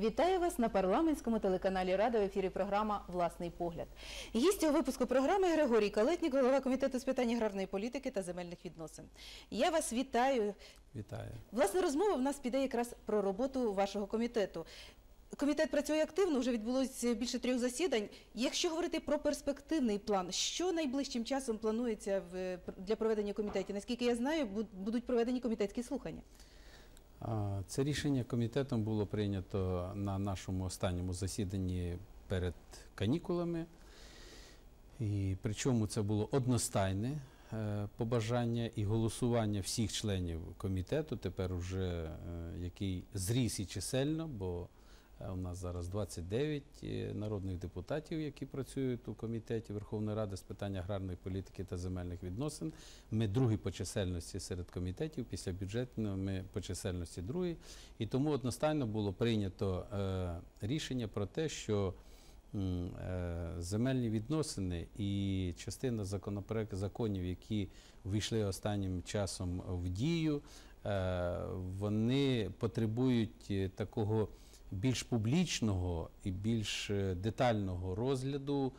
Вітаю вас на парламентському телеканалі Рада в ефірі програма Власний погляд. Гість цього випуску програми Григорій Калетнік, голова комітету з питань аграрної політики та земельних відносин. Я вас вітаю. Вітаю. Власне, розмова в нас піде якраз про роботу вашого комітету. Комітет працює активно, вже відбулося більше трьох засідань. Якщо говорити про перспективний план, що найближчим часом планується для проведення комітетів? Наскільки я знаю, буд- будуть проведені комітетські слухання. Це рішення комітетом було прийнято на нашому останньому засіданні перед канікулами. І причому це було одностайне е, побажання і голосування всіх членів комітету, тепер уже е, який зріс і чисельно, бо у нас зараз 29 е, народних депутатів, які працюють у комітеті Верховної Ради з питань аграрної політики та земельних відносин. Ми другі по чисельності серед комітетів, після бюджетного ми по чисельності другі. І тому одностайно було прийнято е, рішення про те, що е, земельні відносини і частина законопроект законів, які вийшли останнім часом в дію, е, вони потребують е, такого більш публічного і більш е, детального розгляду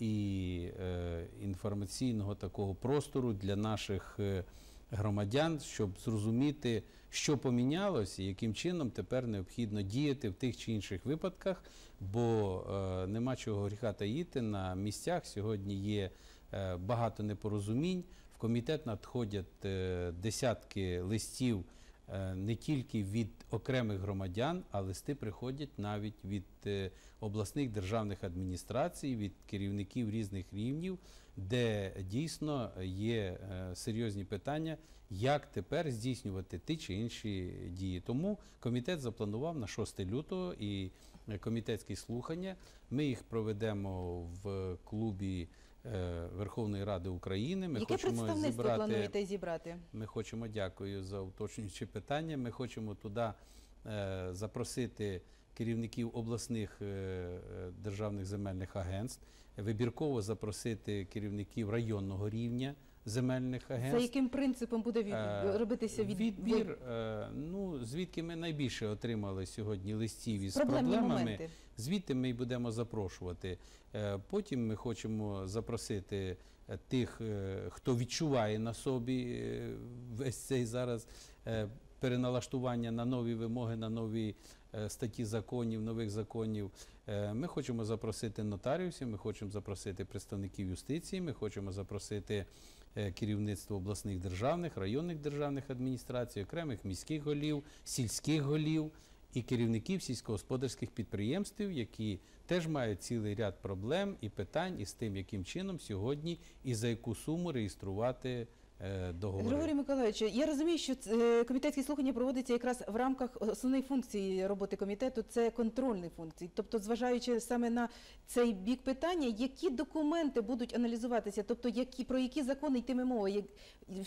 і е, інформаційного такого простору для наших е, громадян, щоб зрозуміти, що помінялось і яким чином тепер необхідно діяти в тих чи інших випадках, бо е, нема чого гріха таїти на місцях. Сьогодні є е, багато непорозумінь. В комітет надходять е, десятки листів не тільки від окремих громадян, а листи приходять навіть від е, обласних державних адміністрацій, від керівників різних рівнів, де дійсно є е, серйозні питання, як тепер здійснювати ті чи інші дії. Тому комітет запланував на 6 лютого і е, комітетські слухання. Ми їх проведемо в клубі е, Верховної Ради України. Ми Яке хочемо представництво зібрати. плануєте зібрати? Ми хочемо, дякую за уточнюючі питання. Ми хочемо туди е, запросити керівників обласних е, е, державних земельних агентств, вибірково запросити керівників районного рівня земельних За яким принципом буде від... Е, робитися від... відбір? е, Ну звідки ми найбільше отримали сьогодні листів із Проблемні проблемами. моменти. Звідти ми й будемо запрошувати. Е, Потім ми хочемо запросити тих, хто відчуває на собі весь цей зараз переналаштування на нові вимоги, на нові статті законів, нових законів. Ми хочемо запросити нотаріусів, ми хочемо запросити представників юстиції, ми хочемо запросити керівництво обласних державних, районних державних адміністрацій, окремих міських голів, сільських голів і керівників сільськогосподарських підприємств, які теж мають цілий ряд проблем і питань із тим, яким чином сьогодні і за яку суму реєструвати е, договори. Григорій Миколаївич, я розумію, що е, комітетські слухання проводяться якраз в рамках основної функції роботи комітету це контрольні функції. Тобто, зважаючи саме на цей бік питання, які документи будуть аналізуватися, тобто які про які закони йтиме мова, як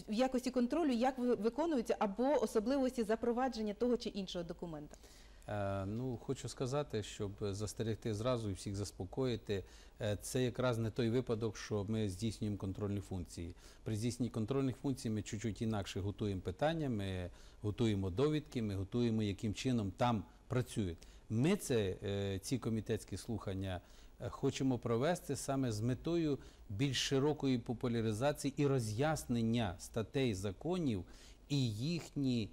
в якості контролю, як ви- виконуються, або особливості запровадження того чи іншого документа. Е, Ну, хочу сказати, щоб застерегти зразу і всіх заспокоїти, е, це якраз не той випадок, що ми здійснюємо контрольні функції. При здійсненні контрольних функцій ми чуть-чуть інакше готуємо питання, ми готуємо довідки, ми готуємо, яким чином там працюють. Ми це, е, ці комітетські слухання хочемо провести саме з метою більш широкої популяризації і роз'яснення статей законів і їхні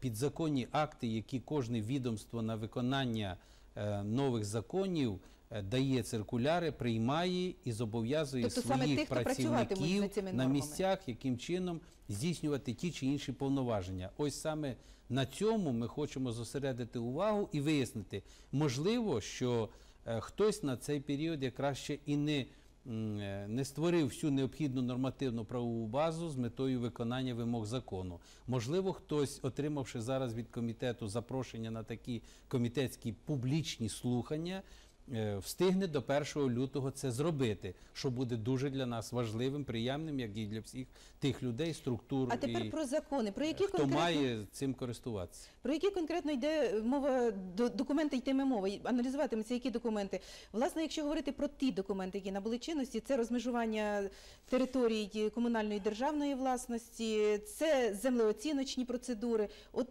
підзаконні акти, які кожне відомство на виконання е, нових законів е, дає циркуляри, приймає і зобов'язує Тобто своїх тих, працівників на місцях, яким чином здійснювати ті чи інші повноваження. Ось саме на цьому ми хочемо зосередити увагу і вияснити, можливо, що е, хтось на цей період якраз ще і не е, не створив всю необхідну нормативну правову базу з метою виконання вимог закону. Можливо, хтось, отримавши зараз від комітету запрошення на такі комітетські публічні слухання, е, встигне до 1 лютого це зробити, що буде дуже для нас важливим, приємним, як і для всіх тих людей, структур А тепер і про закони, про які хто конкретно має цим користуватися. Про які конкретно йде мова, до- документи йтиме мова, аналізуватиметься, які документи. Власне, якщо говорити про ті документи, які набули чинності, це розмежування територій комунальної державної власності, це землеоціночні процедури. От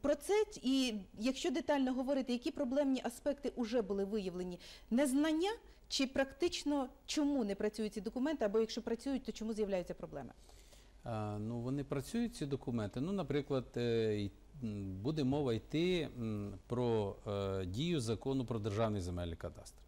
про це і якщо детально говорити, які проблемні аспекти вже були виявлені? Незнання чи практично чому не працюють ці документи, або якщо працюють, то чому з'являються проблеми? Ну, вони працюють ці документи. Ну, наприклад, е, буде мова йти про е, дію закону про державний земельний кадастр.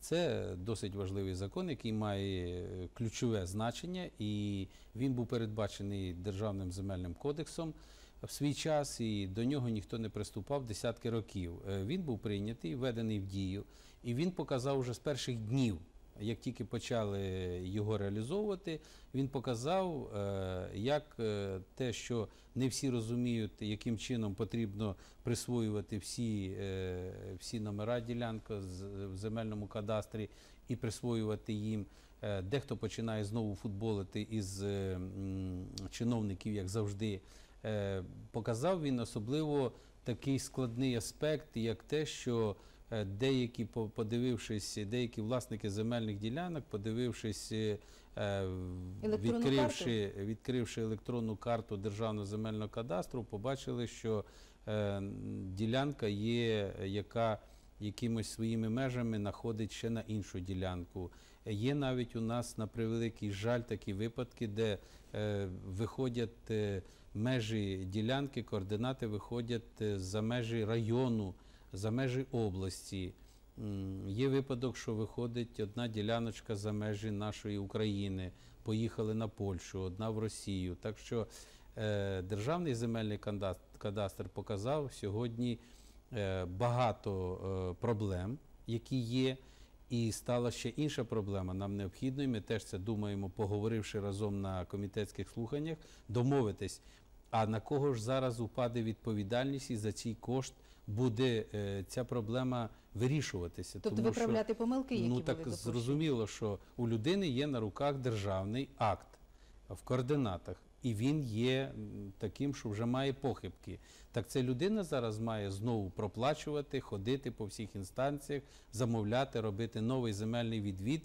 Це досить важливий закон, який має е, ключове значення, і він був передбачений Державним земельним кодексом в свій час, і до нього ніхто не приступав десятки років. Е, Він був прийнятий, введений в дію, і він показав уже з перших днів, як тільки почали його реалізовувати, він показав, е, як е, те, що не всі розуміють, яким чином потрібно присвоювати всі, всі номера ділянки з- в земельному кадастрі і присвоювати їм. Дехто починає знову футболити із чиновників, як завжди. Е, Показав він особливо такий складний аспект, як те, що е, деякі, по- подивившись, деякі власники земельних ділянок, подивившись, е, відкривши, відкривши електронну карту Державного земельного кадастру, побачили, що ділянка є, яка якимось своїми межами находить ще на іншу ділянку. Є навіть у нас на превеликий жаль такі випадки, де виходять е, межі ділянки, координати виходять е, за межі району, за межі області. Є випадок, що виходить одна діляночка за межі нашої України, поїхали на Польщу, одна в Росію. Так що е, Державний земельний када- кадастр показав сьогодні е, багато е, проблем, які є. І стала ще інша проблема. Нам необхідно, і ми теж це думаємо, поговоривши разом на комітетських слуханнях, домовитись. А на кого ж зараз упаде відповідальність і за цей кошт буде е, ця проблема вирішуватися? Тобто Тому що- виправляти помилки, які ну так зрозуміло, що у людини є на руках державний акт в координатах, і він є таким, що вже має похибки. Так це людина зараз має знову проплачувати, ходити по всіх інстанціях, замовляти, робити новий земельний відвід.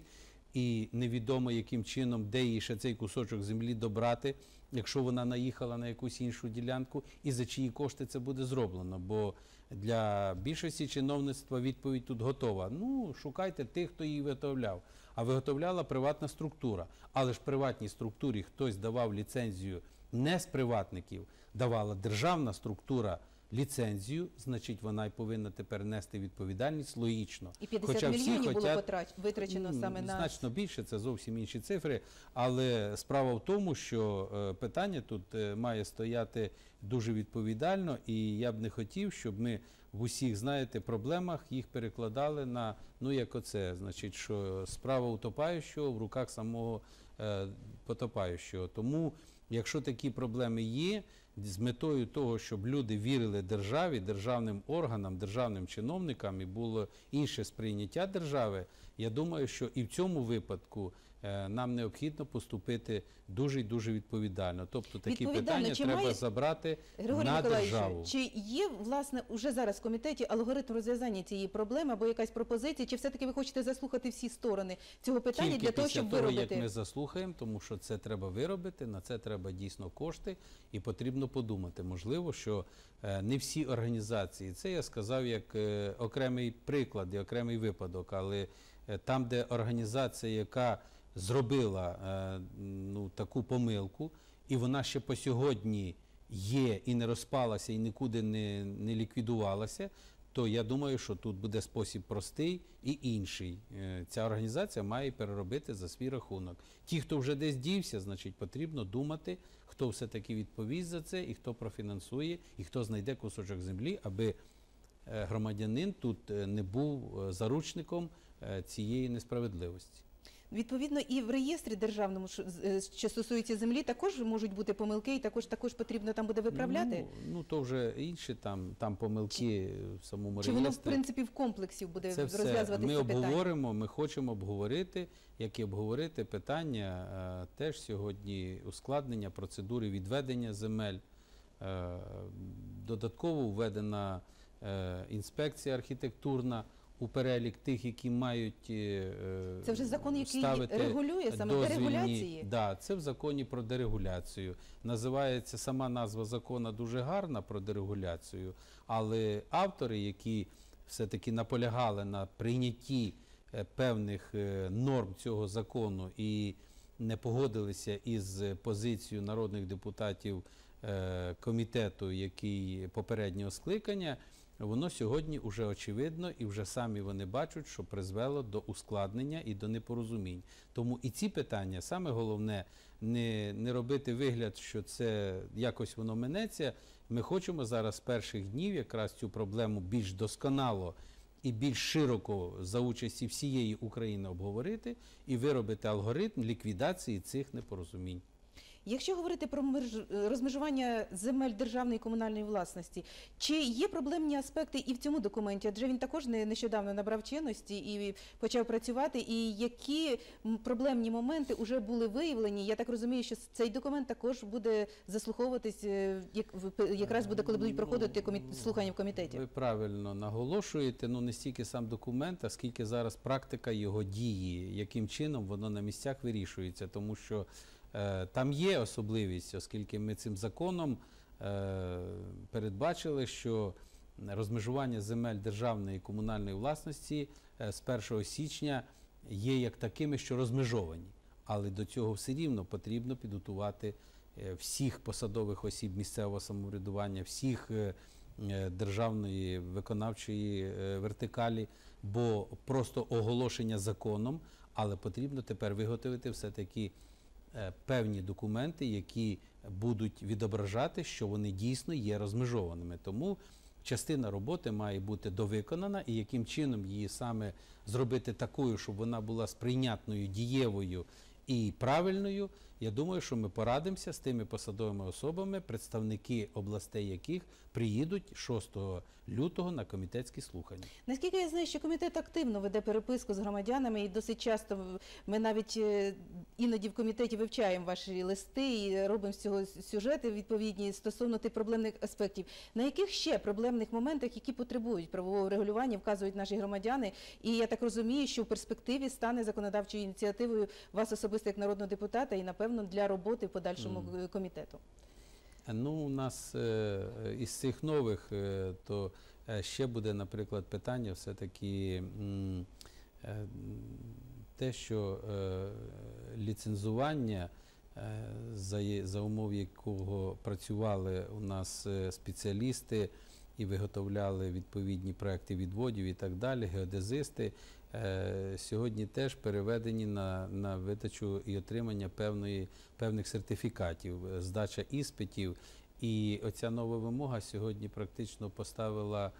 І невідомо яким чином, де їй ще цей кусочок землі добрати, якщо вона наїхала на якусь іншу ділянку, і за чиї кошти це буде зроблено. Бо для більшості чиновництва відповідь тут готова. Ну, шукайте тих, хто її виготовляв. А виготовляла приватна структура. Але ж приватній структурі хтось давав ліцензію не з приватників, давала державна структура ліцензію, значить вона й повинна тепер нести відповідальність логічно. І 50 Хоча всі мільйонів було хотять- потрач... витрачено саме на значно більше, це зовсім інші цифри. Але справа в тому, що е, питання тут е, має стояти дуже відповідально, і я б не хотів, щоб ми в усіх, знаєте, проблемах їх перекладали на ну як оце, значить, що справа утопаючого в руках самого е, потопаючого. Тому, якщо такі проблеми є. З метою того, щоб люди вірили державі, державним органам, державним чиновникам і було інше сприйняття держави, я думаю, що і в цьому випадку нам необхідно поступити дуже і дуже відповідально. Тобто такі питання треба має- забрати Григорій на Миколаївич, державу. чи є власне уже зараз в комітеті алгоритм розв'язання цієї проблеми або якась пропозиція, чи все-таки ви хочете заслухати всі сторони цього питання Тільки для того, щоб того, виробити? як ми заслухаємо, тому що це треба виробити, на це треба дійсно кошти, і потрібно подумати. Можливо, що е, не всі організації, це я сказав як е, окремий приклад і окремий випадок, але е, там, де організація, яка зробила е, ну, таку помилку, і вона ще по сьогодні є і не розпалася, і нікуди не, не ліквідувалася, то я думаю, що тут буде спосіб простий і інший. Е, Ця організація має переробити за свій рахунок. Ті, хто вже десь дівся, значить потрібно думати, хто все-таки відповість за це, і хто профінансує, і хто знайде кусочок землі, аби е, громадянин тут не був заручником цієї несправедливості. Відповідно, і в реєстрі державному, що е, що стосується землі, також можуть бути помилки, і також також потрібно там буде виправляти. Ну, ну то вже інші там, там помилки в самому чи воно в принципі в комплексі буде Це все розв'язувати ми це питання? обговоримо. Ми хочемо обговорити, як і обговорити питання е, теж сьогодні ускладнення процедури відведення земель. Е, Додатково введена е, інспекція архітектурна. У перелік тих, які мають е, Це вже закон, який регулює саме дозвільні- дерегуляції. Да, це в законі про дерегуляцію. Називається сама назва закону дуже гарна про дерегуляцію, але автори, які все-таки наполягали на прийнятті е, певних е, норм цього закону і не погодилися із позицією народних депутатів комітету, який попереднього скликання, воно сьогодні вже очевидно і вже самі вони бачать, що призвело до ускладнення і до непорозумінь. Тому і ці питання саме головне не, не робити вигляд, що це якось воно минеться. Ми хочемо зараз з перших днів якраз цю проблему більш досконало і більш широко за участі всієї України обговорити і виробити алгоритм ліквідації цих непорозумінь. Якщо говорити про меж- розмежування земель державної і комунальної власності, чи є проблемні аспекти і в цьому документі? Адже він також не- нещодавно набрав чинності і почав працювати. І які проблемні моменти вже були виявлені? Я так розумію, що цей документ також буде заслуховуватись, е, якраз буде, коли будуть проходити комі- слухання в комітеті. Ви правильно наголошуєте, ну не стільки сам документ, а скільки зараз практика його дії, яким чином воно на місцях вирішується, тому що е, там є особливість, оскільки ми цим законом е, передбачили, що розмежування земель державної і комунальної власності е, з 1 січня є як такими, що розмежовані. Але до цього все рівно потрібно підготувати е, всіх посадових осіб місцевого самоврядування, всіх е, е, державної виконавчої е, вертикалі, бо просто оголошення законом, але потрібно тепер виготовити все-таки е, певні документи, які будуть відображати, що вони дійсно є розмежованими. Тому частина роботи має бути довиконана, і яким чином її саме зробити такою, щоб вона була сприйнятною, дієвою і правильною. Я думаю, що ми порадимося з тими посадовими особами, представники областей яких приїдуть 6 лютого на комітетські слухання. Наскільки я знаю, що комітет активно веде переписку з громадянами, і досить часто ми навіть е, іноді в комітеті вивчаємо ваші листи і робимо з цього сюжети відповідні стосовно тих проблемних аспектів. На яких ще проблемних моментах, які потребують правового регулювання, вказують наші громадяни? І я так розумію, що в перспективі стане законодавчою ініціативою вас особисто як народного депутата і напевно для роботи в подальшому е, комітету. Ну, у нас е, із цих нових, е, то е, ще буде, наприклад, питання все-таки те, що ліцензування, за, умов якого працювали у нас спеціалісти і виготовляли відповідні проекти відводів і так далі, геодезисти, сьогодні теж переведені на, на видачу і отримання певної, певних сертифікатів, е, здача іспитів. І оця нова вимога сьогодні практично поставила е,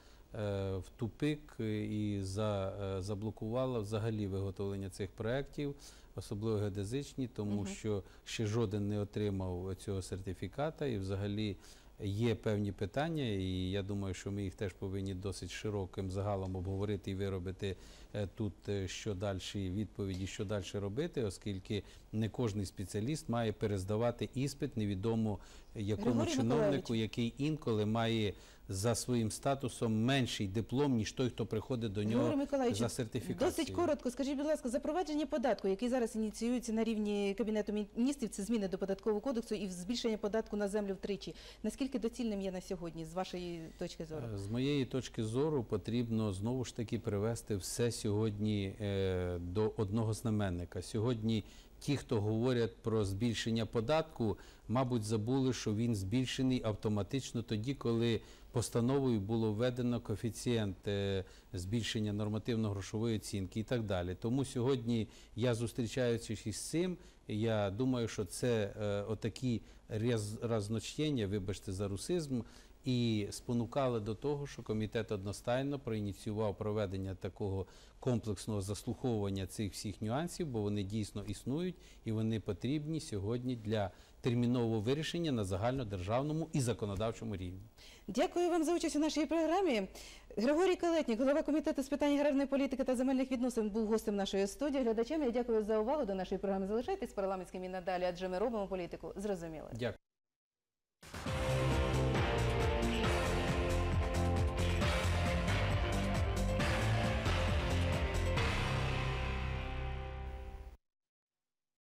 в тупик і за, е, заблокувала взагалі виготовлення цих проєктів, особливо геодезичні, тому Мгм. що ще жоден не отримав цього сертифіката і взагалі є певні питання, і я думаю, що ми їх теж повинні досить широким загалом обговорити і виробити е, тут е, що далі відповіді, що далі робити, оскільки не кожний спеціаліст має перездавати іспит невідомо якому Григорій чиновнику, який інколи має за своїм статусом менший диплом, ніж той, хто приходить до нього за сертифікацією. Досить коротко, скажіть, будь ласка, запровадження податку, який зараз ініціюється на рівні Кабінету міністрів, це зміни до податкового кодексу і збільшення податку на землю втричі. Наскільки доцільним є на сьогодні, з вашої точки зору? Е, З моєї точки зору потрібно знову ж таки привести все сьогодні е, до одного знаменника. Сьогодні ті, хто говорять про збільшення податку, мабуть, забули, що він збільшений автоматично тоді, коли постановою було введено коефіцієнт е, збільшення нормативно-грошової оцінки і так далі. Тому сьогодні я зустрічаючись із цим, я думаю, що це е, отакі разночтення, вибачте за русизм, і спонукали до того, що комітет одностайно проініціював проведення такого комплексного заслуховування цих всіх нюансів, бо вони дійсно існують і вони потрібні сьогодні для термінового вирішення на загальнодержавному і законодавчому рівні. Дякую вам за участь у нашій програмі. Григорій Калетнік, голова комітету з питань аграрної політики та земельних відносин, був гостем нашої студії. Глядачам я дякую за увагу до нашої програми. Залишайтесь парламентськими і надалі, адже ми робимо політику зрозуміло. Дякую.